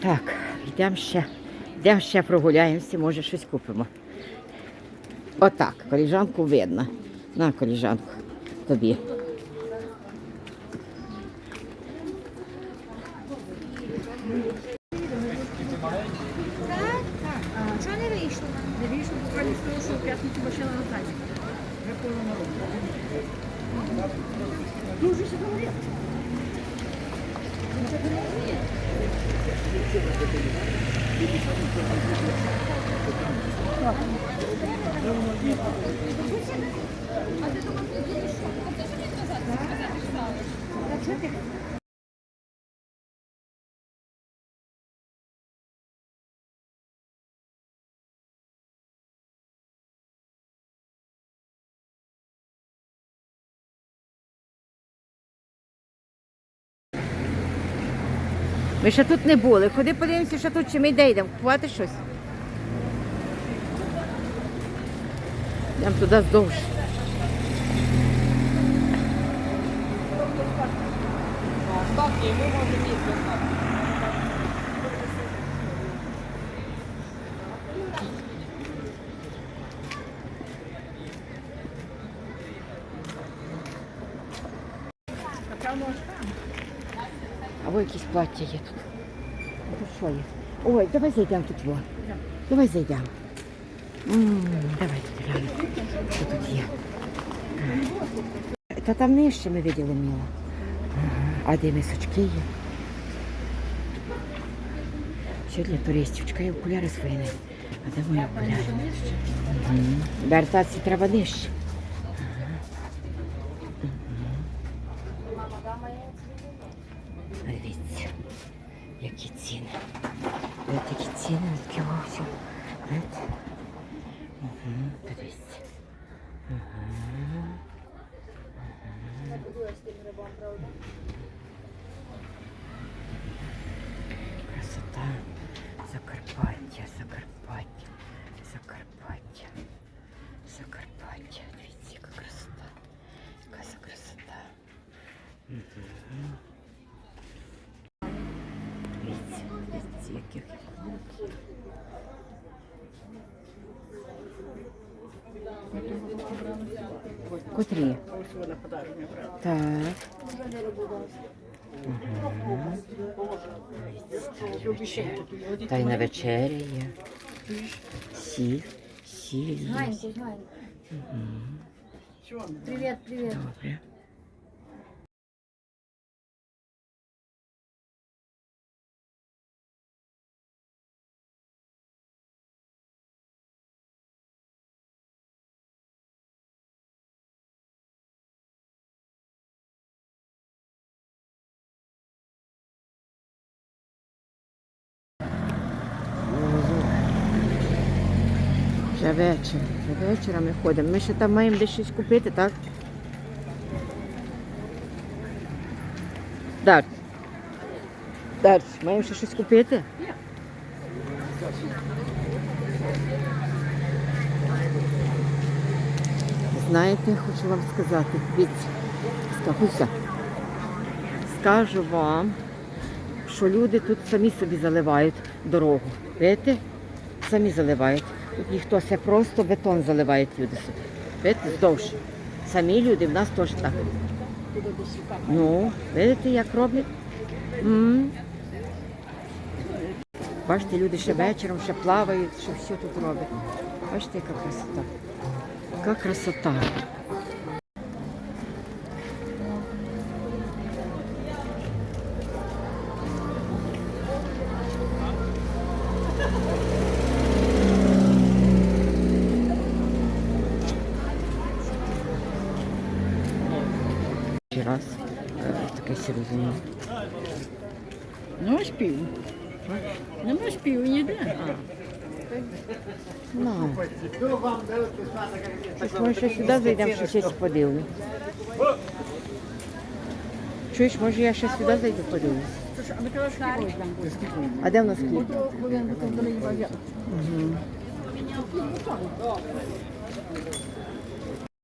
Так, йдемо ще. Йдемо ще прогуляємося, може щось купимо. Отак, коліжанку видно. На коліжанку тобі. Чого не вийшло? Не вийшло буквально з що п'ятницю бачила на сайті. Вже повно народу. Ми ще тут не були. Ходи подивимося, що тут чи ми де йдемо. Купувати щось. Йдемо туди здовж. Або якісь плаття є тут. А що є? Ой, давай зайдемо тут. Во. Давай зайдемо. М, Давай тут глянемо, що тут є. Та там нижче ми виділи. Ага. А де мисочки є? Що для туристів? Чекай, окуляри свої. не- А де мої окуляри? Угу. Вертатися треба нижче. Дивіться, які ціни. Ось такі ціни, ось такі ось. Знаєте? Угу, дивіться. Красота. Закарпаття, Закарпаття, Закарпаття, Закарпаття. Дивіться, яка красота. Яка це красота. Дивіться, яких. Котрі? Ось вона подарунок брала. Так. Що обіцяє тобі? От Та й на вечері є. Сіль, сіль є. Ганьку, Ганьку. Що вона? Привіт, привіт. Добре. Вже вечір. Вже вечора ми ходимо. Ми ще там маємо десь щось купити, так? Так. Так, маємо ще щось купити? Знаєте, хочу вам сказати, дивіться, скажуся, скажу вам, що люди тут самі собі заливають дорогу. Видите? Самі заливають. Тут ніхто все просто бетон заливають люди. Видите, здовж. Самі люди, в нас теж так. Ну, видите, як роблять? М. Бачите, люди ще вечором ще плавають, що все тут роблять. Бачите, яка красота. Яка красота. Раз е, таке серйозне. Ну, спів. Нема спів ніде. Ну. Щось, може, ще сюди зайдемо, що щось подивлю. Чуєш, може я ще сюди зайду подивлюсь. А ми де в нас хліб? Повинен